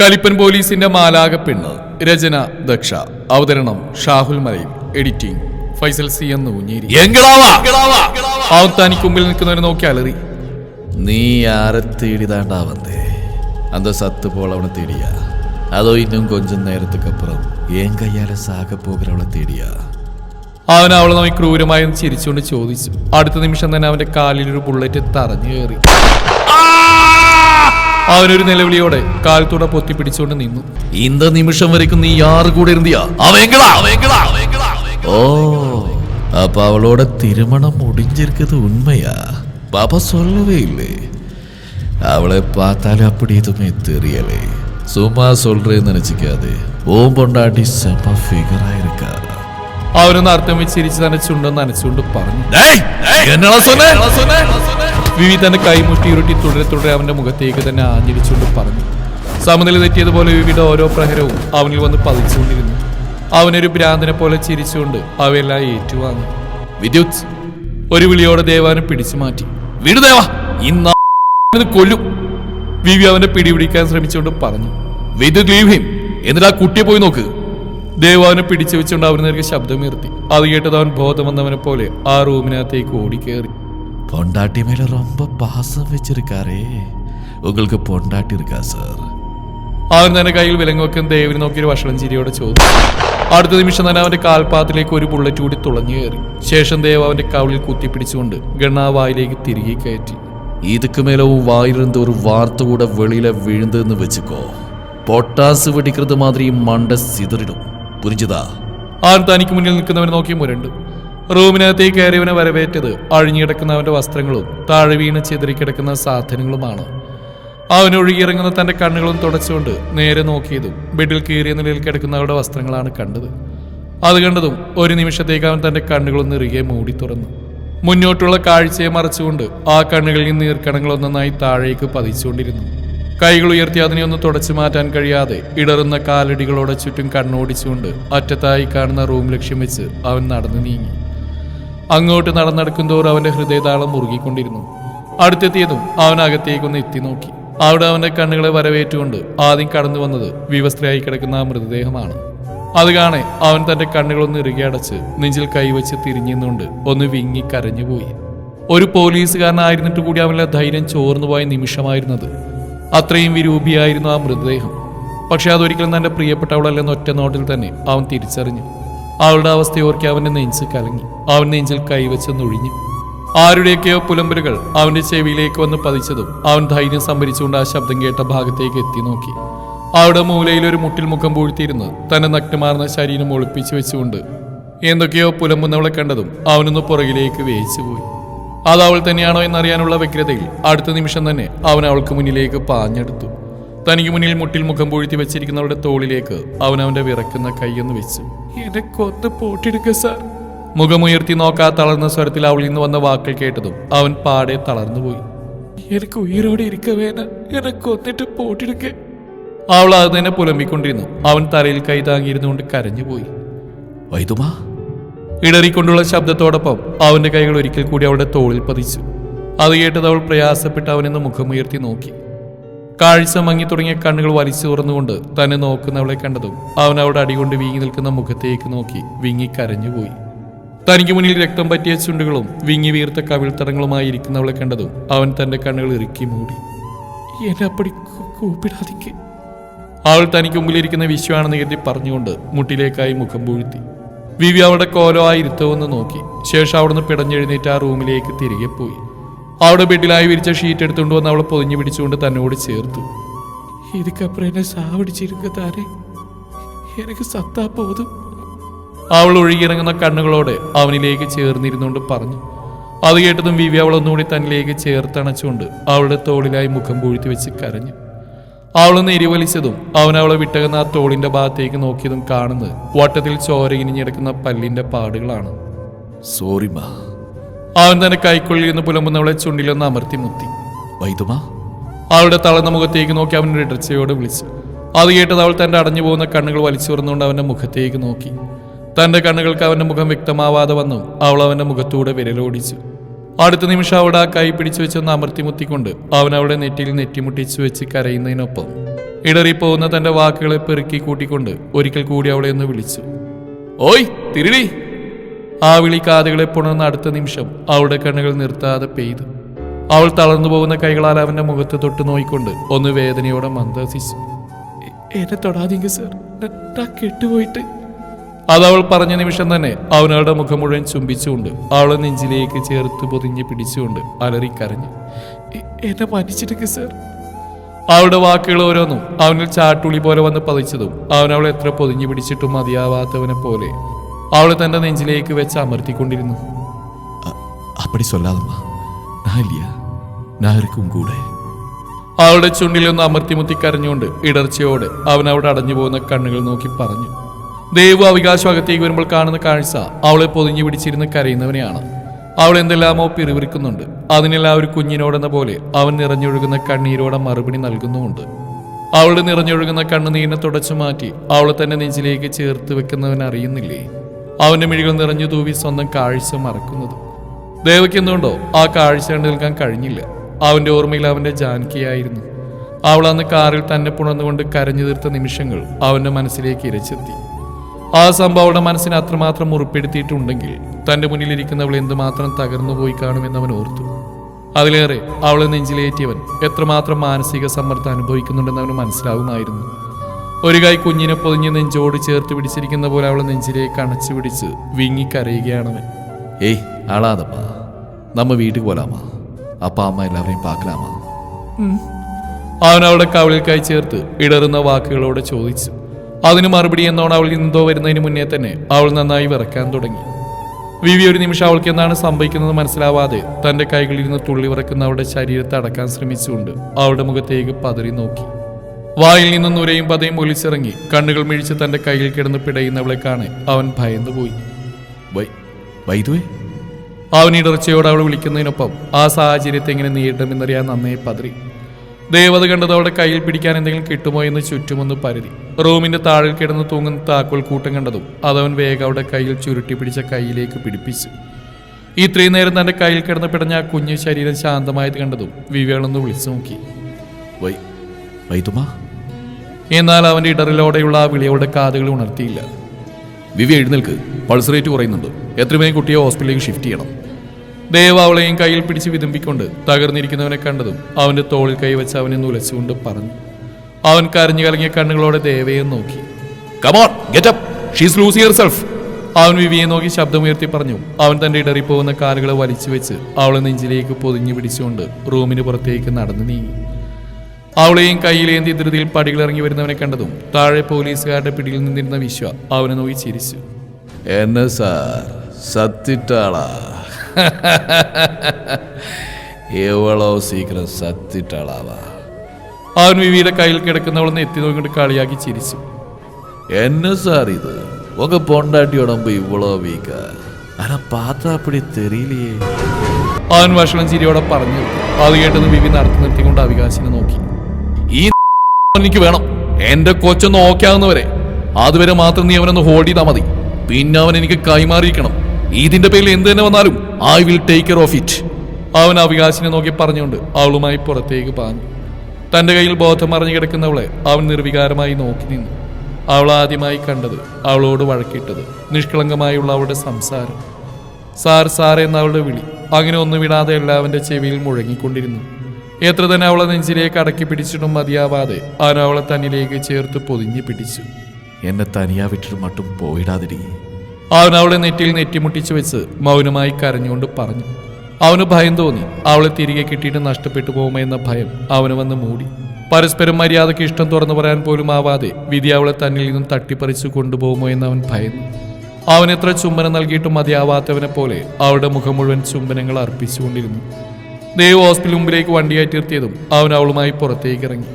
കലിപ്പൻ പോലീസിന്റെ മാലാക പെണ്ണ് രചന ദക്ഷ. അവതരണം ഷാഹുൽ മലയിൽ. എഡിറ്റിംഗ് ഫൈസൽ സി എന്ന് ഊഞ്ഞേരി ആവത്താനിക്ക് മുമ്പിൽ നിൽക്കുന്നവരെ നോക്കി അലറി. നീ ആരെ തേടിതാണ്ടാ വന്നേ? അന്ത സത്തുപോൾ അവളെ തേടിയ. അതോ ഇന്നും കൊഞ്ചം നേരത്തുക്കപ്പുറം ഏൻ കയ്യാലെ സാക പോകൽ തേടിയ? അവൻ അവളെ നോക്കി ക്രൂരമായി ചിരിച്ചുകൊണ്ട് ചോദിച്ചു. അടുത്ത നിമിഷം തന്നെ അവന്റെ കാലിലൊരു ബുള്ളറ്റ് തറഞ്ഞു കയറി. അവനൊരു നിലവിളിയോടെ കാൽത്തൂടെ പൊത്തി പിടിച്ചുകൊണ്ട് നിന്നു இந்த நிமிஷம் வரைக்கும் நீ யாரு கூட இருந்தியா அவன் எங்கடா அவன் எங்கடா அவன் எங்கடா ஓ அப்ப அவளோட திருமணம் முடிஞ்சிருக்குது உண்மையா பாப்பா சொல்லவே இல்லை அவளை பார்த்தாலே அப்படி எதுவுமே தெரியலே சும்மா சொல்றேன்னு நினைச்சுக்காது ஓம் பொண்டாட்டி செம்ம ஃபிகரா இருக்கா അവന് നർത്തം വെച്ച് ചിരിച്ച് തന്നെ ചുണ്ടും നനച്ചുകൊണ്ട് പറഞ്ഞു. വിവി തന്നെ കൈമുട്ടി ഉരുട്ടി തുടരെ തുടരെ അവന്റെ മുഖത്തേക്ക് തന്നെ ആഞ്ഞിരിച്ചുകൊണ്ട് പറഞ്ഞു. സമനില തെറ്റിയതുപോലെ വിവിയുടെ ഓരോ പ്രഹരവും അവനിൽ വന്ന് പതിച്ചുകൊണ്ടിരുന്നു. അവനൊരു ഭ്രാന്തനെ പോലെ ചിരിച്ചുകൊണ്ട് അവയെല്ലാം ഏറ്റുവാങ്ങി. വിദ്യുത്. ഒരു വിളിയോടെ ദേവാനെ പിടിച്ചു മാറ്റി. വീട് ദേവാ. ഇന്ന് കൊല്ലും. വിവി അവനെ പിടിപിടിക്കാൻ ശ്രമിച്ചുകൊണ്ട് പറഞ്ഞു. വിദ്യുത് ലീവ് ഹിം എന്നിട്ട് ആ കുട്ടിയെ പോയി നോക്ക്. ദേവാനെ പിടിച്ചു വെച്ചുകൊണ്ട് അവന് നേർക്ക് ശബ്ദമുയർത്തി അത് കേട്ടത് അവൻ ബോധം വന്നവനെ പോലെ ആ റൂമിനകത്തേക്ക് ഓടിക്കേറി பொண்டாட்டி மேல ரொம்ப பாசம் வச்சிருக்காரே உங்களுக்கு பொண்டாட்டி இருக்கா சார் അവൻ തന്നെ കയ്യിൽ വിലങ്ങ് വെക്കുന്ന ദേവിനെ നോക്കി ഒരു വഷളം ചിരിയോടെ ചോദിച്ചു അടുത്ത നിമിഷം തന്നെ അവന്റെ കാൽപാത്തിലേക്ക് ഒരു ബുള്ളറ്റ് കൂടി തുളഞ്ഞു കയറി ശേഷം ദേവ് അവന്റെ കവിളിൽ കുത്തിപ്പിടിച്ചുകൊണ്ട് ഗണ്ണാവായിലേക്ക് തിരികെ കയറ്റി இதுக்கு மேல உன் வாயிலிருந்து ஒரு வார்த்தை கூட வெளியில விழுந்ததுன்னு வச்சுக்கோ பொட்டாசு வெடிக்கிறது மாதிரி மண்டை പുരിഞ്ചിതാ ആരും തനിക്ക് മുന്നിൽ നിൽക്കുന്നവനെ നോക്കി മുരണ്ട്. റൂമിനകത്തേക്ക് കയറിയവനെ വരവേറ്റത് അഴിഞ്ഞുകിടക്കുന്ന അവന്റെ വസ്ത്രങ്ങളും താഴെ വീണ് ചിതറിക്കിടക്കുന്ന സാധനങ്ങളുമാണ്. അവനൊഴുകിയിറങ്ങുന്ന തന്റെ കണ്ണുകളും തുടച്ചുകൊണ്ട് നേരെ നോക്കിയതും ബെഡിൽ കീറിയ നിലയിൽ കിടക്കുന്നവരുടെ വസ്ത്രങ്ങളാണ് കണ്ടത്. അത് കണ്ടതും ഒരു നിമിഷത്തേക്ക് അവൻ തന്റെ കണ്ണുകളും നിറുകെ മൂടി തുറന്നു. മുന്നോട്ടുള്ള കാഴ്ചയെ മറച്ചുകൊണ്ട് ആ കണ്ണുകളിൽ നീർക്കണങ്ങളൊന്നൊന്നായി താഴേക്ക് പതിച്ചുകൊണ്ടിരുന്നു. കൈകൾ ഉയർത്തി അതിനെ ഒന്ന് തുടച്ചു മാറ്റാൻ കഴിയാതെ ഇടറുന്ന കാലടികളോടെ ചുറ്റും കണ്ണോടിച്ചുകൊണ്ട് അറ്റത്തായി കാണുന്ന റൂം ലക്ഷ്യം വെച്ച് അവൻ നടന്നു നീങ്ങി. അങ്ങോട്ട് നടന്നെടുക്കുന്തോറും അവന്റെ ഹൃദയതാളം മുറുകിക്കൊണ്ടിരുന്നു. അടുത്തെത്തിയതും അവൻ അകത്തേക്കൊന്ന് എത്തി നോക്കി. അവിടെ അവന്റെ കണ്ണുകളെ വരവേറ്റുകൊണ്ട് ആദ്യം കടന്നു വന്നത് വിവസ്ത്രയായി കിടക്കുന്ന ആ മൃതദേഹമാണ്. അത് കാണെ അവൻ തന്റെ കണ്ണുകളൊന്ന് ഇറുകി അടച്ച് നെഞ്ചിൽ കൈവച്ച് തിരിഞ്ഞുകൊണ്ട് ഒന്ന് വിങ്ങി കരഞ്ഞുപോയി. ഒരു പോലീസുകാരനായിരുന്നിട്ട് കൂടി അവന്റെ ധൈര്യം ചോർന്നുപോയ നിമിഷമായിരുന്നത്. അത്രയും വിരൂപിയായിരുന്നു ആ മൃതദേഹം. പക്ഷെ അതൊരിക്കലും തന്റെ പ്രിയപ്പെട്ടവളല്ലെന്ന ഒറ്റ നോട്ടിൽ തന്നെ അവൻ തിരിച്ചറിഞ്ഞു. അവളുടെ അവസ്ഥയോർക്കി അവന്റെ നെഞ്ച് കലങ്ങി. അവൻ നെഞ്ചിൽ കൈവച്ച് നൊഴിഞ്ഞു. ആരുടെയൊക്കെയോ പുലമ്പലുകൾ അവന്റെ ചെവിയിലേക്ക് വന്ന് പതിച്ചതും അവൻ ധൈര്യം സംഭരിച്ചുകൊണ്ട് ആ ശബ്ദം കേട്ട ഭാഗത്തേക്ക് എത്തി നോക്കി. അവിടെ മൂലയിൽ ഒരു മുട്ടിൽ മുഖം പൂഴ്ത്തിയിരുന്ന് തന്നെ നഗ്നമാർന്ന ശരീരം ഒളിപ്പിച്ചു വെച്ചുകൊണ്ട് എന്തൊക്കെയോ പുലമ്പുന്നവളെ കണ്ടതും അവനൊന്ന് പുറകിലേക്ക് വേയിച്ചു പോയി അത് അവൾ തന്നെയാണോ എന്നറിയാനുള്ള വ്യഗ്രതയിൽ അടുത്ത നിമിഷം തന്നെ അവൻ അവൾക്ക് മുന്നിലേക്ക് പാഞ്ഞെടുത്തു. തനിക്ക് മുന്നിൽ മുട്ടിൽ മുഖം പൂഴ്ത്തി വെച്ചിരിക്കുന്നവളുടെ തോളിലേക്ക് അവൻ അവന്റെ വിറക്കുന്ന കൈയൊന്ന് വെച്ചു. എന്നെ കൊന്ന് പോട്ടെടുക്ക സാർ. മുഖമുയർത്തി നോക്കാ തളർന്ന സ്വരത്തിൽ അവളിൽ നിന്ന് വന്ന വാക്കുകൾ കേട്ടതും അവൻ പാടെ തളർന്നുപോയി. എനിക്ക് ഉയരോടെ ഇരിക്ക വേണ എന്നെ കൊന്നിട്ട് പോട്ടെടുക്ക അവൾ അത് തന്നെ പുലമ്പിക്കൊണ്ടിരുന്നു. അവൻ തലയിൽ കൈ താങ്ങിയിരുന്നുകൊണ്ട് കരഞ്ഞുപോയി. വൈദുമാ ഇടറിക്കൊണ്ടുള്ള ശബ്ദത്തോടൊപ്പം അവന്റെ കൈകൾ ഒരിക്കൽ കൂടി അവളുടെ തോളിൽ പതിച്ചു. അത് കേട്ടത് അവൾ പ്രയാസപ്പെട്ട് അവനെന്ന് മുഖമുയർത്തി നോക്കി. കാഴ്ച മങ്ങി തുടങ്ങിയ കണ്ണുകൾ വലിച്ചു തുറന്നുകൊണ്ട് തന്നെ നോക്കുന്നവളെ കണ്ടതും അവൻ അവളുടെ അടികൊണ്ട് വീങ്ങി നിൽക്കുന്ന മുഖത്തേക്ക് നോക്കി വിങ്ങി കരഞ്ഞുപോയി. തനിക്ക് മുന്നിൽ രക്തം പറ്റിയ ചുണ്ടുകളും വിങ്ങി വീർത്ത കവിൾത്തടങ്ങളുമായി ഇരിക്കുന്നവളെ കണ്ടതും അവൻ തന്റെ കണ്ണുകൾ ഇറുക്കി മൂടി. എന്നെ അപ്പടി കൂപ്പിടാതിക്ക് അവൾ തനിക്ക് മുമ്പിലിരിക്കുന്ന വിശ്വാണെന്ന് കരുതി പറഞ്ഞുകൊണ്ട് മുട്ടിലേക്കായി മുഖം പൂഴ്ത്തി. വിവി അവളുടെ കോലോ ആ ഇരുത്തവെന്ന് നോക്കി. ശേഷം അവിടുന്ന് പിടഞ്ഞെഴുന്നേറ്റ് ആ റൂമിലേക്ക് തിരികെ പോയി. അവിടെ ബെഡിലായി വിരിച്ച ഷീറ്റ് എടുത്തുകൊണ്ട് വന്ന് അവളെ പൊതിഞ്ഞു പിടിച്ചുകൊണ്ട് തന്നോട് ചേർത്തു. ഇതിക്കപ്പുറം എന്നെ സാവടിച്ചിരുക്ക താരെ എനിക്ക് സത്താ പോതും. അവൾ ഒഴുകിയിറങ്ങുന്ന കണ്ണുകളോടെ അവനിലേക്ക് ചേർന്നിരുന്നുകൊണ്ട് പറഞ്ഞു. അത് കേട്ടതും വിവി അവളൊന്നുകൂടി തന്നിലേക്ക് ചേർത്തണച്ചുകൊണ്ട് അവളുടെ തോളിലായി മുഖം പൂഴ്ത്തി വെച്ച് കരഞ്ഞു. അവളൊന്ന് നെരിവലിച്ചതും അവൻ അവളെ വിട്ടകുന്ന ആ തോളിന്റെ ഭാഗത്തേക്ക് നോക്കിയതും കാണുന്നത് വട്ടത്തിൽ ചോര ഇനിഞ്ഞെടുക്കുന്ന പല്ലിന്റെ പാടുകളാണ്. സോറി മാ അവൻ തന്നെ കൈക്കുള്ളിൽ നിന്ന് പുലമ്പുന്നവളെ ചുണ്ടിലൊന്ന് അമർത്തി മുത്തി. വൈദുമാ? അവളുടെ തളർന്ന മുഖത്തേക്ക് നോക്കി അവൻ ഇടർച്ചയോടെ വിളിച്ചു. അത് കേട്ടത് അവൾ തന്റെ അടഞ്ഞു പോകുന്ന കണ്ണുകൾ വലിച്ചു തുറന്നുകൊണ്ട് അവന്റെ മുഖത്തേക്ക് നോക്കി. തന്റെ കണ്ണുകൾക്ക് അവന്റെ മുഖം വ്യക്തമാവാതെ വന്നു. അവൾ അവന്റെ മുഖത്തൂടെ വിരലോടിച്ചു. അടുത്ത നിമിഷം അവിടെ ആ കൈ പിടിച്ചു വെച്ചൊന്ന് അമർത്തി മുത്തിക്കൊണ്ട് അവൻ അവിടെ നെറ്റിയിൽ നെറ്റിമുട്ടിച്ചു വെച്ച് കരയുന്നതിനൊപ്പം ഇടറിപ്പോകുന്ന തന്റെ വാക്കുകളെ പെറുക്കി കൂട്ടിക്കൊണ്ട് ഒരിക്കൽ കൂടി അവളെ ഒന്ന് വിളിച്ചു. ഓയ് തിരിടി. ആ വിളി കാതുകളെ പുണർന്ന അടുത്ത നിമിഷം അവളുടെ കണ്ണുകൾ നിർത്താതെ പെയ്തു. അവൾ തളർന്നു പോകുന്ന കൈകളാൽ അവന്റെ മുഖത്ത് തൊട്ട് നോയിക്കൊണ്ട് ഒന്ന് വേദനയോടെ മന്ദസിച്ചു "എ- എന്നെ സാർ. സർ കെട്ടുപോയിട്ട് അതവൾ പറഞ്ഞ നിമിഷം തന്നെ അവനവളുടെ മുഖം മുഴുവൻ ചുംബിച്ചുകൊണ്ട് അവളെ നെഞ്ചിലേക്ക് ചേർത്ത് പൊതിഞ്ഞ് പിടിച്ചുകൊണ്ട് അലറിക്കരഞ്ഞു. എന്നെ മനിച്ചിട്ടൊക്കെ സർ? അവളുടെ വാക്കുകൾ ഓരോന്നും അവനിൽ ചാട്ടുളി പോലെ വന്ന് പതിച്ചതും അവൻ അവളെ എത്ര പൊതിഞ്ഞു പിടിച്ചിട്ടും മതിയാവാത്തവനെ പോലെ അവൾ തന്റെ നെഞ്ചിലേക്ക് വെച്ച് അമർത്തിക്കൊണ്ടിരുന്നു. അപ്പടി സ്വല്ലാതമ്മ. കൂടെ. അവളുടെ ചുണ്ടിലൊന്ന് അമർത്തിമുത്തി കരഞ്ഞുകൊണ്ട് ഇടർച്ചയോടെ അവൻ അവിടെ അടഞ്ഞു പോകുന്ന കണ്ണുകൾ നോക്കി പറഞ്ഞു. ദേവു അവികാശം അകത്തേക്ക് വരുമ്പോൾ കാണുന്ന കാഴ്ച അവളെ പൊതിഞ്ഞു പിടിച്ചിരുന്ന് കരയുന്നവനെയാണ്. അവൾ എന്തെല്ലാമോ പിറിവിറിക്കുന്നുണ്ട് അതിനെല്ലാം ഒരു കുഞ്ഞിനോടെന്ന പോലെ അവൻ നിറഞ്ഞൊഴുകുന്ന കണ്ണീരോടെ മറുപടി നൽകുന്നുമുണ്ട്. അവളുടെ നിറഞ്ഞൊഴുകുന്ന കണ്ണുനീരിനെ തുടച്ചു മാറ്റി അവളെ തന്നെ നെഞ്ചിലേക്ക് ചേർത്ത് വെക്കുന്നവൻ അറിയുന്നില്ലേ? അവന്റെ മിഴികൾ നിറഞ്ഞു തൂവി സ്വന്തം കാഴ്ച മറക്കുന്നത്. ദേവയ്ക്ക് എന്തുകൊണ്ടോ ആ കാഴ്ച കണ്ടു നിൽക്കാൻ കഴിഞ്ഞില്ല. അവന്റെ ഓർമ്മയിൽ അവന്റെ ജാനകിയായിരുന്നു. അവൾ അന്ന് കാറിൽ തന്നെ പുണർന്നുകൊണ്ട് കരഞ്ഞു തീർത്ത നിമിഷങ്ങൾ അവന്റെ മനസ്സിലേക്ക് ഇരച്ചെത്തി. ആ സംഭവം അവളുടെ മനസ്സിനെ അത്രമാത്രം മുറിപ്പെടുത്തിയിട്ടുണ്ടെങ്കിൽ തന്റെ മുന്നിലിരിക്കുന്നവൾ എന്തുമാത്രം തകർന്നു പോയി കാണുമെന്ന് അവൻ ഓർത്തു. അതിലേറെ അവളെ നെഞ്ചിലേറ്റിയവൻ എത്രമാത്രം മാനസിക സമ്മർദ്ദം അനുഭവിക്കുന്നുണ്ടെന്ന് അവന് മനസ്സിലാവുമായിരുന്നു. ഒരു കൈ കുഞ്ഞിനെ പൊതിഞ്ഞ് നെഞ്ചോട് ചേർത്ത് പിടിച്ചിരിക്കുന്ന പോലെ അവളെ നെഞ്ചിലേക്ക് അണച്ചു പിടിച്ച് വിങ്ങിക്കരയുകയാണവൻ. ഏയ് ആളാതപ്പ. നമ്മ വീട്ടിൽ പോലാമാ. അപ്പ അമ്മ എല്ലാവരെയും പാക്കലാമാ. അവൻ അവളുടെ കവളിൽ കൈ ചേർത്ത് ഇടറുന്ന വാക്കുകളോടെ ചോദിച്ചു. അതിന് മറുപടി എന്നോണം അവൾ നിന്നോ വരുന്നതിന് മുന്നേ തന്നെ അവൾ നന്നായി വിറക്കാൻ തുടങ്ങി. വിവി ഒരു നിമിഷം അവൾക്ക് എന്താണ് സംഭവിക്കുന്നത് മനസ്സിലാവാതെ തന്റെ കൈകളിൽ നിന്ന് തുള്ളി വിറക്കുന്ന അവളുടെ ശരീരത്തെ അടക്കാൻ ശ്രമിച്ചുകൊണ്ട് അവളുടെ മുഖത്തേക്ക് പതറി നോക്കി. വായിൽ നിന്നും നുരയും പതയും ഒലിച്ചിറങ്ങി കണ്ണുകൾ മിഴിച്ച് തന്റെ കയ്യിൽ കിടന്ന് പിടയുന്നവളെ കാണാൻ അവൻ ഭയന്നുപോയി അവൻ ഇടർച്ചയോട് അവൾ വിളിക്കുന്നതിനൊപ്പം ആ സാഹചര്യത്തെ എങ്ങനെ നേരിടണമെന്നറിയാൻ നന്നേ പതറി. ദേവത കണ്ടത് അവിടെ കയ്യിൽ പിടിക്കാൻ എന്തെങ്കിലും കിട്ടുമോ എന്ന് ചുറ്റുമൊന്ന് പരുതി. റൂമിന്റെ താഴിൽ കിടന്ന് തൂങ്ങുന്ന താക്കോൽ കൂട്ടം കണ്ടതും അതവൻ വേഗം അവിടെ കയ്യിൽ ചുരുട്ടി പിടിച്ച കയ്യിലേക്ക് പിടിപ്പിച്ചു. ഇത്രയും നേരം തന്റെ കയ്യിൽ കിടന്ന് പിടഞ്ഞ ആ കുഞ്ഞു ശരീരം ശാന്തമായത് കണ്ടതും വിവേളൊന്ന് വിളിച്ചു നോക്കി. വൈ എന്നാൽ അവന്റെ ഇടറിലോടെയുള്ള ആ വിളിയോടെ കാതുകൾ ഉണർത്തിയില്ല. വിവി എഴുന്നേൽക്ക്. പൾസ് റേറ്റ് കുറയുന്നുണ്ട് എത്രയും കുട്ടിയെ ഹോസ്പിറ്റലിലേക്ക് ഷിഫ്റ്റ് ചെയ്യണം. ദേവാവളെയും കയ്യിൽ പിടിച്ച് വിതുമ്പിക്കൊണ്ട് തകർന്നിരിക്കുന്നവനെ കണ്ടതും അവന്റെ തോളിൽ കൈവച്ച് അവനെ നുലച്ചുകൊണ്ട് പറഞ്ഞു. അവൻ കരഞ്ഞു കലങ്ങിയ കണ്ണുകളോടെ ദേവയെ നോക്കി. Come on get up she's lose self അവൻ വിവിയെ നോക്കി ശബ്ദമുയർത്തി പറഞ്ഞു. അവൻ തന്റെ ഇടറിപ്പോകുന്ന കാലുകളെ വലിച്ചു വെച്ച് അവളെ നെഞ്ചിലേക്ക് പൊതിഞ്ഞു പിടിച്ചുകൊണ്ട് റൂമിന് പുറത്തേക്ക് നടന്നു നീങ്ങി. അവളെയും കയ്യിലേന്തി ധൃതിയിൽ പടികളിറങ്ങി വരുന്നവനെ കണ്ടതും താഴെ പോലീസുകാരുടെ പിടിയിൽ നിന്നിരുന്ന വിശ്വ അവനെ നോക്കി ചിരിച്ചു. എന്നെ സാർ സത്തിട്ടാളാ. എവളോ സീക്രം സത്തിട്ടാളാവാ. അവൻ വിവിയുടെ കയ്യിൽ കിടക്കുന്നവളെന്ന് എത്തി നോക്കിട്ട് കളിയാക്കി ചിരിച്ചു. എന്നെ സാർ ഇത് ഒക്കെ പൊണ്ടാട്ടിയോടുമ്പോ ഇവളോ വീക്ക. അന പാത്താപ്പിടി തെറിയില്ലേ? അവൻ ഭക്ഷണം ചിരിയോടെ പറഞ്ഞു. അത് കേട്ടെന്ന് വിവി നടത്തി നിർത്തിക്കൊണ്ട് അവികാശിനെ നോക്കി. ഈ എനിക്ക് വേണം. എന്റെ കൊച്ചൊന്ന് ഓക്കാവുന്നവരെ. അതുവരെ മാത്രം നീ അവനൊന്ന് ഹോൾഡ് ചെയ്താൽ മതി. പിന്നെ അവൻ എനിക്ക് കൈമാറിയിരിക്കണം. ഇതിന്റെ പേരിൽ എന്ത് തന്നെ വന്നാലും I will take care of it അവൻ അവികാശിനെ നോക്കി പറഞ്ഞുകൊണ്ട് അവളുമായി പുറത്തേക്ക് പാഞ്ഞു. തന്റെ കയ്യിൽ ബോധം മറിഞ്ഞു കിടക്കുന്നവളെ അവൻ നിർവികാരമായി നോക്കി നിന്നു. അവൾ ആദ്യമായി കണ്ടത് അവളോട് വഴക്കിട്ടത് നിഷ്കളങ്കമായുള്ള അവളുടെ സംസാരം. സാർ സാർ എന്ന അവളുടെ വിളി അങ്ങനെ ഒന്നും വിടാതെ എല്ലാവന്റെ ചെവിയിൽ മുഴങ്ങിക്കൊണ്ടിരുന്നു. എത്ര തന്നെ അവളെ നെഞ്ചിലേക്ക് അടക്കി പിടിച്ചിട്ടും മതിയാവാതെ അവൻ അവളെ തന്നിലേക്ക് ചേർത്ത് പൊതിഞ്ഞു പിടിച്ചു. എന്നെ തനിയാ വിട്ടിട്ട് മട്ടും പോയിടാതിരി അവൻ അവളെ നെറ്റിയിൽ നെറ്റിമുട്ടിച്ചു വെച്ച് മൗനമായി കരഞ്ഞുകൊണ്ട് പറഞ്ഞു. അവന് ഭയം തോന്നി. അവളെ തിരികെ കിട്ടിയിട്ട് നഷ്ടപ്പെട്ടു പോകുമോ എന്ന ഭയം അവന് വന്ന് മൂടി. പരസ്പരം മര്യാദയ്ക്ക് ഇഷ്ടം തുറന്നു പറയാൻ പോലും ആവാതെ വിധി അവളെ തന്നിൽ നിന്നും തട്ടിപ്പറിച്ചു കൊണ്ടുപോകുമോ എന്ന് അവൻ ഭയന്നു. അവൻ എത്ര ചുംബനം നൽകിയിട്ടും മതിയാവാത്തവനെ പോലെ അവളുടെ മുഖം മുഴുവൻ ചുംബനങ്ങൾ അർപ്പിച്ചുകൊണ്ടിരുന്നു. ദേവ് ഹോസ്പിറ്റൽ മുമ്പിലേക്ക് വണ്ടി അവൻ അവളുമായി പുറത്തേക്ക് ഇറങ്ങി.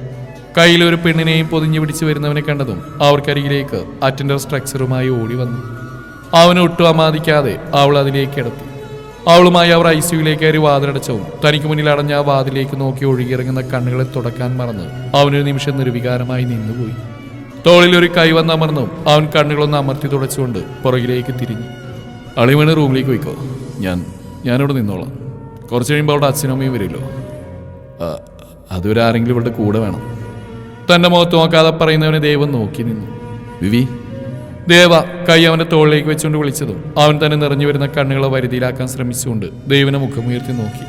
കയ്യിൽ ഒരു പെണ്ണിനെയും പൊതിഞ്ഞു പിടിച്ചു വരുന്നവനെ കണ്ടതും അവർക്കരികിലേക്ക് അറ്റൻഡർ സ്ട്രക്ചറുമായി ഓടി വന്നു. അവനെ ഒട്ടും അമാദിക്കാതെ അവൾ അതിലേക്ക് കിടത്തി. അവളുമായി അവർ ഐ സിയുലേക്ക് കയറി വാതിലടച്ചവും തനിക്ക് മുന്നിൽ അടഞ്ഞ ആ വാതിലേക്ക് നോക്കി ഒഴുകിയിറങ്ങുന്ന കണ്ണുകളെ തുടക്കാൻ മറന്ന് അവനൊരു നിമിഷം നിർവികാരമായി നിന്നുപോയി. തോളിൽ ഒരു കൈ വന്നമർന്നും അവൻ കണ്ണുകളൊന്ന് അമർത്തി തുടച്ചുകൊണ്ട് പുറകിലേക്ക് തിരിഞ്ഞു. അളിമണ് റൂമിലേക്ക് പോയിക്കോ. ഞാൻ ഞാനിവിടെ നിന്നോളാം. കുറച്ച് കഴിയുമ്പോൾ അവിടെ അച്ഛനും അമ്മയും വരില്ലോ. അതുവരെ ആരെങ്കിലും ഇവളുടെ കൂടെ വേണം. തന്റെ മുഖത്ത് നോക്കാതെ പറയുന്നവനെ ദൈവം നോക്കി നിന്നു. വിവി ദേവ കൈ അവന്റെ തോളിലേക്ക് വെച്ചുകൊണ്ട് വിളിച്ചതും. അവൻ തന്നെ നിറഞ്ഞു വരുന്ന കണ്ണുകളെ വരുതിയിലാക്കാൻ ശ്രമിച്ചുകൊണ്ട് ദേവിനെ മുഖമുയർത്തി നോക്കി.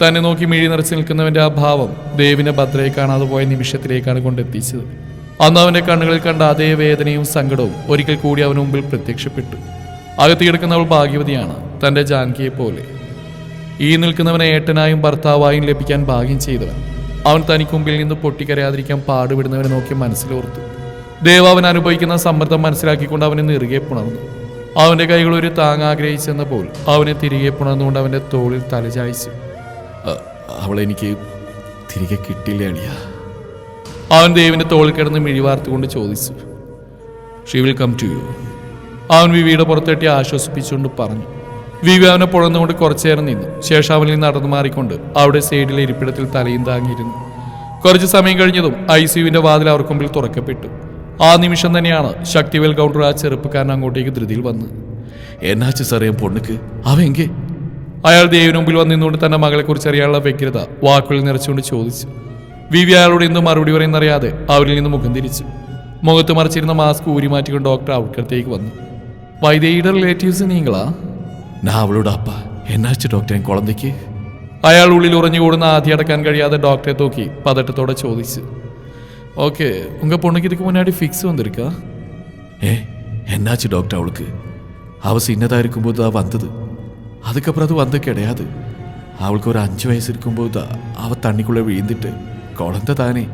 തന്നെ നോക്കി മിഴി നിറച്ച് നിൽക്കുന്നവന്റെ ആ ഭാവം ദേവിനെ ഭദ്രയെ കാണാതെ പോയ നിമിഷത്തിലേക്കാണ് കൊണ്ടെത്തിച്ചത്. അന്ന് അവന്റെ കണ്ണുകളിൽ കണ്ട അതേ വേദനയും സങ്കടവും ഒരിക്കൽ കൂടി അവന് മുമ്പിൽ പ്രത്യക്ഷപ്പെട്ടു. അകത്ത് കിടക്കുന്നവൾ ഭാഗ്യവതിയാണ് തന്റെ ജാൻകിയെ പോലെ. ഈ നിൽക്കുന്നവനെ ഏട്ടനായും ഭർത്താവായും ലഭിക്കാൻ ഭാഗ്യം ചെയ്തവൻ. അവൻ തനിക്ക് മുമ്പിൽ നിന്ന് പൊട്ടിക്കരയാതിരിക്കാൻ പാടുപെടുന്നവനെ നോക്കി മനസ്സിലോർത്തു. ദേവ അവൻ അനുഭവിക്കുന്ന സമ്മർദ്ദം മനസ്സിലാക്കിക്കൊണ്ട് അവനെ നിറുകെ പുണർന്നു. അവന്റെ കൈകൾ ഒരു താങ് ആഗ്രഹിച്ചെന്ന പോൽ അവനെ തിരികെ പുണർന്നുകൊണ്ട് അവന്റെ തോളിൽ തലചായിച്ചു അവളെനിക്ക് തിരികെ കിട്ടില്ല അളിയ? അവൻ ദേവിന്റെ തോളിൽ കിടന്ന് മിഴിവാർത്തുകൊണ്ട് ചോദിച്ചു. She will come to you അവൻ വിവിയുടെ പുറത്തെട്ടി ആശ്വസിപ്പിച്ചുകൊണ്ട് പറഞ്ഞു. വിവി അവനെ പുഴന്നുകൊണ്ട് കുറച്ചു നേരം നിന്നു. ശേഷം അവനിൽ നടന്നു മാറിക്കൊണ്ട് അവിടെ സൈഡിലെ ഇരിപ്പിടത്തിൽ തലയും താങ്ങിയിരുന്നു. കുറച്ച് സമയം കഴിഞ്ഞതും ഐ സിയുവിന്റെ വാതിൽ അവർക്ക് മുമ്പിൽ തുറക്കപ്പെട്ടു. ആ നിമിഷം തന്നെയാണ് ശക്തിവേൽ കൗണ്ടർ ആ ചെറുപ്പക്കാരൻ അങ്ങോട്ടേക്ക് ധൃതിയിൽ വന്ന്. എന്നാച്ചു സാറേ പൊണ്ണുക്ക്? അവ എങ്കേ. അയാൾ ദേവിന് മുമ്പിൽ വന്നിരുന്നുകൊണ്ട് തന്റെ മകളെക്കുറിച്ച് അറിയാനുള്ള വ്യഗ്രത വാക്കുകളിൽ നിറച്ചുകൊണ്ട് ചോദിച്ചു. വിവി അയാളോട് ഇന്ന് മറുപടി പറയുന്നറിയാതെ അവരിൽ നിന്ന് മുഖം തിരിച്ചു. മുഖത്ത് മറിച്ചിരുന്ന മാസ്ക് ഊരി മാറ്റിക്കൊണ്ട് ഡോക്ടർ അവിടത്തേക്ക് വന്നു. വൈദേഹിയുടെ റിലേറ്റീവ്സ് നീങ്ങളാ ഞാൻ അവളോട് അപ്പ എന്നാച്ചു ഡോക്ടറെ കുളന്തയ്ക്ക് അയാൾ ഉള്ളിൽ ഉറഞ്ഞുകൂടുന്ന ആദ്യം അടക്കാൻ കഴിയാതെ ഡോക്ടറെ തോക്കി പതട്ടത്തോടെ ചോദിച്ചു. ஓகே உங்கள் பொண்ணுக்கு இதுக்கு முன்னாடி ஃபிக்ஸ் வந்திருக்கா ஏ என்னாச்சு டாக்டர் அவளுக்கு அவள் சின்னதாக இருக்கும்போது தான் வந்தது அதுக்கப்புறம் அது வந்து கிடையாது அவளுக்கு ஒரு அஞ்சு வயசு இருக்கும்போது தான் அவள் தண்ணிக்குள்ளே விழுந்துட்டு குழந்தை தானே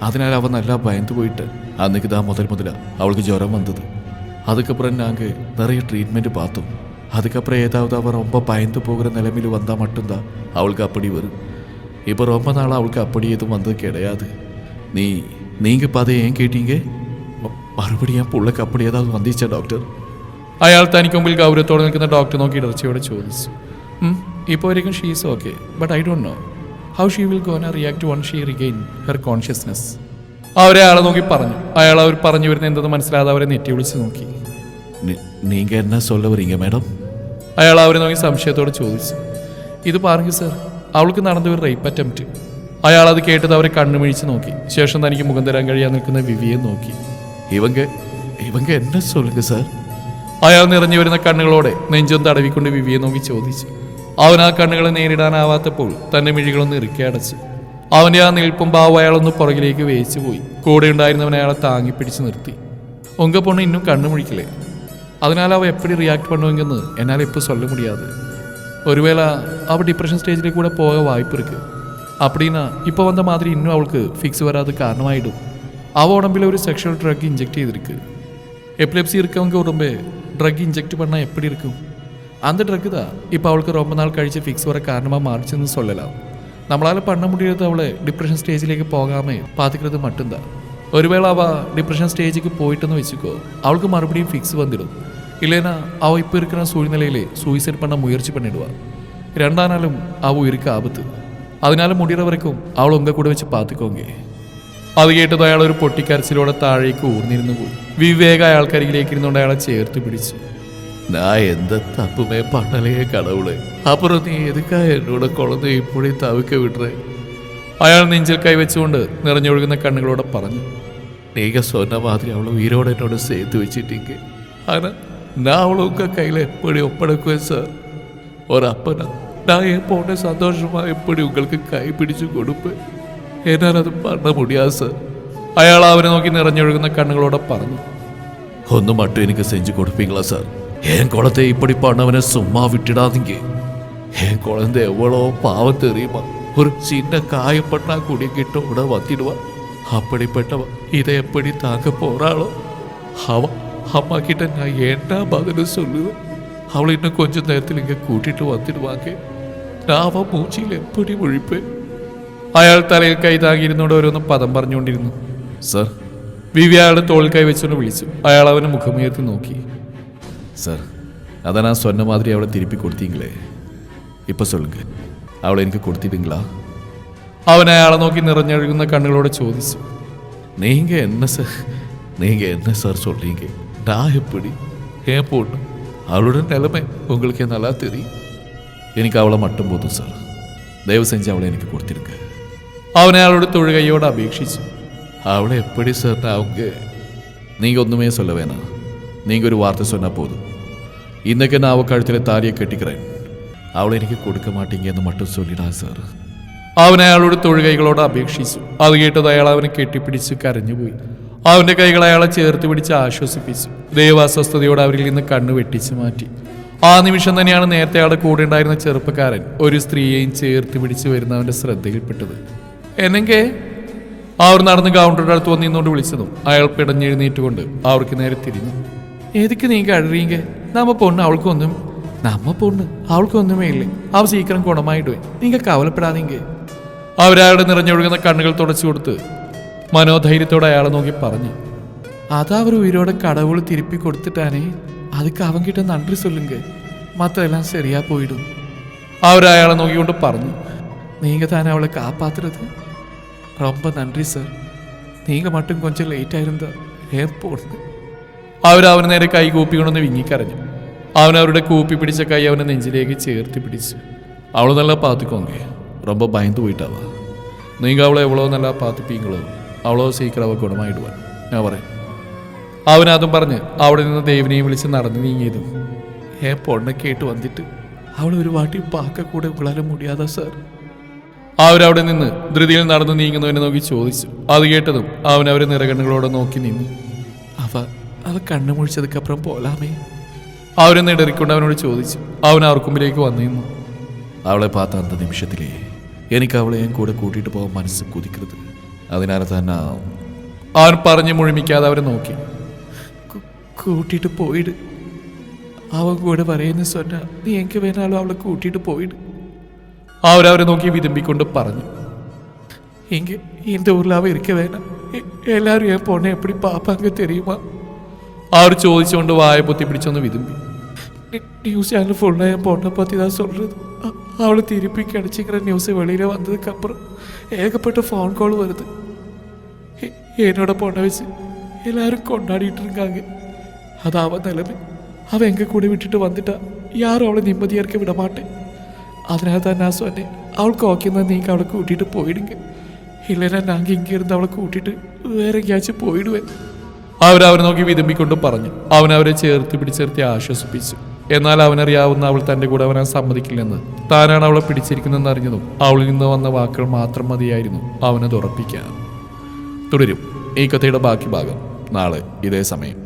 அதனால் அவள் நல்லா பயந்து போயிட்டு அன்றைக்கு தான் முதல் முதல்ல அவளுக்கு ஜுரம் வந்தது அதுக்கப்புறம் நாங்கள் நிறைய ட்ரீட்மெண்ட் பார்த்தோம் அதுக்கப்புறம் ஏதாவது அவள் ரொம்ப பயந்து போகிற நிலைமையில் வந்தால் மட்டும்தான் அவளுக்கு அப்படி வரும் இப்போ ரொம்ப நாள் அவளுக்கு அப்படி எதுவும் வந்தது கிடையாது நீ நீங்கள் இப்போ அதை ஏன் கேட்டீங்க ம- மறுபடியும் என் புள்ளக்கு அப்படி ஏதாவது வந்துச்சா டாக்டர் അയാൾ തനിക്ക് മുമ്പിൽ ഗൗരവത്തോടെ നിൽക്കുന്ന ഡോക്ടറെ നോക്കി ഇടർച്ചയോടെ ചോദിച്ചു ഇപ്പോൾ വരേക്കും she's okay but I don't know how she will gone react when she regain her consciousness അവരെ ആളെ നോക്കി പറഞ്ഞു അയാൾ അവർ പറഞ്ഞു വരുന്ന എന്തെന്ന് മനസ്സിലാതെ അവരെ നെറ്റി വിളിച്ച് നോക്കി நீ- நீங்க என்ன சொல்ல வரீங்க மேடம் അയാൾ അവരെ നോക്കി സംശയത്തോടെ ചോദിച്ചു ഇത് പറഞ്ഞു സർ അവൾക്ക് നടന്ന ഒരു റേപ്പ് അറ്റംപ്റ്റ് അയാൾ അത് കേട്ടത് അവരെ കണ്ണുമിഴിച്ച് നോക്കി ശേഷം തനിക്ക് മുഖം തരാൻ കഴിയാൻ നിൽക്കുന്ന വിവിയെ നോക്കി இவங்க இவங்க என்ன சொல்லுங்க சார் അയാൾ നിറഞ്ഞു വരുന്ന കണ്ണുകളോടെ നെഞ്ചും തടവിക്കൊണ്ട് വിവിയെ നോക്കി ചോദിച്ചു അവൻ ആ കണ്ണുകളെ നേരിടാനാവാത്തപ്പോൾ തന്റെ മിഴികളൊന്ന് ഇറുക്കി അടച്ചു അവന്റെ ആ നിൽപ്പും ഭാവം അയാളൊന്ന് പുറകിലേക്ക് വേയിച്ചു പോയി കൂടെ ഉണ്ടായിരുന്നവൻ അയാളെ താങ്ങി പിടിച്ചു നിർത്തി ഉങ്ക പൊണ്ണ് ഇന്നും കണ്ണു മുഴിക്കലേ അതിനാൽ അവ എപ്പടി റിയാക്ട് பண்ணுவீங்கன்னு എന്നാൽ ഇപ്പോൾ சொல்ல முடியாது ஒருவேளை அவ டிப்ரெஷன் ஸ்டேஜில் கூட போக வாய்ப்பு இருக்கு அப்படின்னா இப்போ வந்த மாதிரி இன்னும் அவளுக்கு ஃபிக்ஸ் வராது காரணமாயிடும் அவள் உடம்பில் ஒரு செக்ஷுவல் ட்ரக் இன்ஜெக்ட் செய்திருக்கு எப்லெப்சி இருக்கவங்க உடம்பு ட்ரக் இன்ஜெக்ட் பண்ணால் எப்படி இருக்கும் அந்த ட்ரக்கு தான் இப்போ அவளுக்கு ரொம்ப நாள் கழித்து ஃபிக்ஸ் வர காரணமாக மாறிச்சுன்னு சொல்லலாம் நம்மளால் பண்ண முடியாத அவளை டிப்ரெஷன் ஸ்டேஜிലേക്ക് പോകാമേ பார்த்துக்கிறது மட்டும்தான் ஒருவேளை அவள் டிப்ரெஷன் ஸ்டேஜுக்கு போயிட்டுன்னு வச்சுக்கோ அவளுக்கு மறுபடியும் ஃபிக்ஸ் வந்துடும் இல்லைனா அவள் இப்போ இருக்கிற சூழ்நிலையில் சூசைட் பண்ண முயற்சி பண்ணிடுவாள் ரெண்டா நாளும் அவள் இருக்க ஆபத்து அதனால முடிகிற வரைக்கும் அவளை உங்க கூட വെച്ച് பார்த்துக்கோங்க അത് കേട്ടത് അയാൾ ഒരു പൊട്ടിക്കരച്ചിലൂടെ താഴേക്ക് ഊർന്നിരുന്നു പോയി വിവേക അയാൾക്കരികിലേക്ക് ഇരുന്നുകൊണ്ട് അയാളെ ചേർത്ത് പിടിച്ചു நான் எந்த தப்புமே பண்ணலையே கடவுளே அப்புறம் நீ எதுக்காக என்னோட குழந்தை இப்படி தவிக்க விடுற അയാൾ നെഞ്ചിൽ കൈവച്ചുകൊണ്ട് നിറഞ്ഞൊഴുകുന്ന കണ്ണുകളോടെ പറഞ്ഞു நீங்க சொன்ன மாதிரி அவளை உயிரோட என்னோட சேர்த்து வச்சிட்டீங்க ஆனா நான் அவளை உங்க கையில எப்படி ஒப்படைக்குவேன் சார் ஒரு அப்பனா நான் என் பொண்ணை சந்தோஷமா எப்படி உங்களுக்கு கை பிடிச்சு கொடுப்பேன் என்னால் அது பண்ண முடியாது சார் അയാൾ അവനെ നോക്കി നിറഞ്ഞൊഴുകുന്ന കണ്ണുകളോടെ പറഞ്ഞു ஒன்று மட்டும் எனக்கு செஞ்சு கொடுப்பீங்களா சார் என் குழந்தை இப்படி பண்ணவனை சும்மா விட்டுடாதீங்க என் குழந்தை எவ்வளோ பாவம் தெரியுமா ஒரு சின்ன காயப்பட்டா கூடிய கிட்ட கூட வத்திடுவா அப்படிப்பட்டவ இதை எப்படி தாங்க போறாளோ அவ அம்மா கிட்ட நான் என்ன பதில் சொல்லுவேன் அவளை இன்னும் கொஞ்ச நேரத்தில் இங்கே கூட்டிட்டு வந்துடுவாங்க நான் அவன் மூச்சியில் எப்படி முழிப்பேன் അയാൾ തലയിൽ കൈ താങ്ങിയിരുന്നോണ്ട് ഓരോന്നും പദം പറഞ്ഞുകൊണ്ടിരുന്നു சார் വിവി അയാളുടെ തോളിൽ കൈ വെച്ചുകൊണ്ട് വിളിച്ചു അയാൾ അവനെ മുഖമുയർത്തി നോക്കി சார் அதை நான் சொன்ன மாதிரி அவளை திருப்பி கொடுத்தீங்களே இப்போ சொல்லுங்க அவளை எனக்கு கொடுத்துட்டீங்களா അവൻ അയാളെ നോക്കി നിറഞ്ഞൊഴുകുന്ന കണ്ണുകളോടെ ചോദിച്ചു நீங்க என்ன சார் நீங்க என்ன சார் சொல்றீங்க நான் எப்படி ஏன் பொண்ணு அவளோட நிலைமை உங்களுக்கு நல்லா தெரியும் எனக்கு அவளை மட்டும் போதும் சார் தயவு செஞ்சு அவளை எனக்கு கொடுத்துருங்க അവൻ അയാളോട് തൊഴുകയോട് അപേക്ഷിച്ചു அவளை எப்படி சார் அவங்க நீங்க ஒண்ணுமே சொல்ல வேணாம் நீங்க ஒரு வார்த்தை சொன்னா போதும் இன்னைக்கு நான் அவ கழுத்துல தாலியை கட்டிக்கிறேன் അവളെ എനിക്ക് കൊടുക്ക മാട്ടീങ്ക എന്ന് മട്ടും ചൊല്ലിടാ സാർ അവൻ അയാളോട് തൊഴുകൈകളോട് അപേക്ഷിച്ചു അത് കേട്ടത് അയാൾ അവനെ കെട്ടിപ്പിടിച്ച് കരഞ്ഞുപോയി അവന്റെ കൈകൾ അയാളെ ചേർത്ത് പിടിച്ച് ആശ്വസിപ്പിച്ചു ദൈവാസ്വസ്ഥതയോടെ അവരിൽ നിന്ന് കണ്ണ് വെട്ടിച്ചു മാറ്റി ആ നിമിഷം തന്നെയാണ് നേരത്തെ ആളുടെ കൂടെ ഉണ്ടായിരുന്ന ചെറുപ്പക്കാരൻ ഒരു സ്ത്രീയെയും ചേർത്ത് പിടിച്ചു വരുന്നവന്റെ ശ്രദ്ധയിൽപ്പെട്ടത്. എന്നെങ്കിൽ അവർ നടന്ന് കൗണ്ടറുടെ അടുത്ത് വന്ന് നിന്നുകൊണ്ട് വിളിച്ചതും അയാൾ പിടഞ്ഞെഴുന്നേറ്റുകൊണ്ട് അവർക്ക് നേരെ തിരിഞ്ഞു. ഏതൊക്കെ നീ കഴിയെങ്കിൽ നമ്മ പൊണ്ണ് അവൾക്കൊന്നും നമ്മ പൊണ്ണ് അവൾക്കൊന്നുമേ ഇല്ലേ? അവ സീക്കിരം ഗുണമായിടുവേ. നിങ്ങൾ കവലപ്പെടാതെങ്കിൽ അവരയാളുടെ നിറഞ്ഞൊഴുകുന്ന കണ്ണുകൾ തുടച്ചു കൊടുത്ത് മനോധൈര്യത്തോടെ അയാളെ നോക്കി പറഞ്ഞു. അതാ അവർ ഉയരോടെ കടവുകൾ തിരുപ്പി കൊടുത്തിട്ടാനേ അതുക്ക് അവൻ കിട്ട നന്ദി ചൊല്ലുങ്ക മാത്രമെല്ലാം ശരിയാ പോയിടും. അവരയാളെ നോക്കിക്കൊണ്ട് പറഞ്ഞു നീങ്ക താൻ അവളെ കാപ്പാത്തരുത്. റൊമ്പ നന്ദി സർ. നീങ്ക മട്ടും കൊഞ്ച ലേറ്റായിരുന്ന എയർപോർട്ട് അവരവൻ നേരെ കൈ കൂപ്പിക്കൊണ്ടെന്ന് വിങ്ങിക്കരഞ്ഞു. അവൻ അവരുടെ കൂപ്പി പിടിച്ച കൈ അവനെ നെഞ്ചിലേക്ക് ചേർത്തി പിടിച്ചു. അവൾ നല്ല പാത്തിക്കോങ്കേ റൊമ്പ ഭയന്ന് പോയിട്ടാവാ. നീങ്ക അവളെ എവളോ നല്ല പാത്തിപ്പീങ്കളോ അവളോ സീക്കിറവ ഗുണമായിടുവാൻ. ഞാൻ പറയാം. അവൻ അതും പറഞ്ഞ് അവിടെ നിന്ന് ദേവിനെയും വിളിച്ച് നടന്നു നീങ്ങിയത്. ഏ പൊണ്ണെ കേട്ട് വന്നിട്ട് അവൾ ഒരു വാട്ടി പാക്ക കൂടെ ഉങ്ങളാല മുടിയാതാ സാർ. അവരവിടെ നിന്ന് ധൃതിയിൽ നടന്നു നീങ്ങുന്നവനെ നോക്കി ചോദിച്ചു. അത് കേട്ടതും അവൻ അവരെ നിറകണ്ണുകളോടെ നോക്കി നിന്നു. അവ അവ കണ്ണു മുഴിച്ചതുക്കപ്പുറം പോലാമേ. അവരെ ഇടറിക്കൊണ്ട് അവനോട് ചോദിച്ചു. അവൻ അവർക്കുമ്പിലേക്ക് വന്നു നിന്നു. അവളെ പാത്ത അന്ത നിമിഷത്തിലേ എനിക്ക് അവളെ ഞാൻ കൂടെ കൂട്ടിയിട്ട് പോകാൻ മനസ്സ് കുതിക്കരുത്. അതിനാൽ തന്നെ അവൻ പറഞ്ഞു മുഴുമിക്കാതെ അവരെ നോക്കി. "കു- കൂട്ടിയിട്ട് പോയിട്. അവൻ കൂടെ പറയുന്ന സ്വന്ന നീ എനിക്ക് വേണാലും അവളെ കൂട്ടിയിട്ട് പോയിട്. അവരവരെ നോക്കി വിതുമ്പിക്കൊണ്ട് പറഞ്ഞു എങ്കിൽ എന്റെ ഊരിൽ അവ ഇരിക്ക വേണം എല്ലാവരും ഞാൻ പോണെ എപ്പടി പാപ്പാങ്ക തെരയുമാ? അവർ ചോദിച്ചുകൊണ്ട് വായ പൊത്തി പിടിച്ചൊന്ന് വിതുമ്പി. ന്യൂസ് ചാനൽ ഫുള്ളായി ഞാൻ പോണ പറ്റി ഇതാ സൊല്ലത് അവൾ തിരുപ്പി കിടച്ചിങ്ങനെ ന്യൂസ് വെളിയിൽ വന്നതുക്കപ്പുറം ഏകപ്പെട്ട ഫോൺ കോൾ വരുത് എന്നോട് പോണ വെച്ച് എല്ലാവരും കൊണ്ടാടിയിട്ടിരിക്കാങ്ക അതാവ നിലവിൽ. അവ എങ്കിൽ കൂടെ വിട്ടിട്ട് വന്നിട്ട് வந்துட்டா അവളെ அவளை വിടമാട്ടെ. അതിനാൽ തന്നെ மாட்டேன் അവൾക്ക് ഓക്കുന്ന நான் അവളെ കൂട്ടിയിട്ട് ஓகே தான் நீங்கள் அவளை അവളെ കൂട്ടിയിട്ട് വേറെ എങ്കിയാച്ച് പോയിടുവേ. അവരവരെ നോക്കി വിതമ്പിക്കൊണ്ട് പറഞ്ഞു. അവനവരെ അവരെ ചേർത്ത് പിടിച്ചേർത്തി ആശ്വസിപ്പിച്ചു. എന്നാൽ അവനറിയാവുന്ന അവൾ തന്റെ കൂടെ അവനെ സമ്മതിക്കില്ലെന്ന്. താനാണ് അവളെ പിടിച്ചിരിക്കുന്നതെന്ന് അറിഞ്ഞതും അവളിൽ നിന്ന് വന്ന വാക്കുകൾ മാത്രം മതിയായിരുന്നു അവനത് ഉറപ്പിക്കാൻ. തുടരും. ഈ കഥയുടെ ബാക്കി ഭാഗം നാളെ ഇതേ സമയം.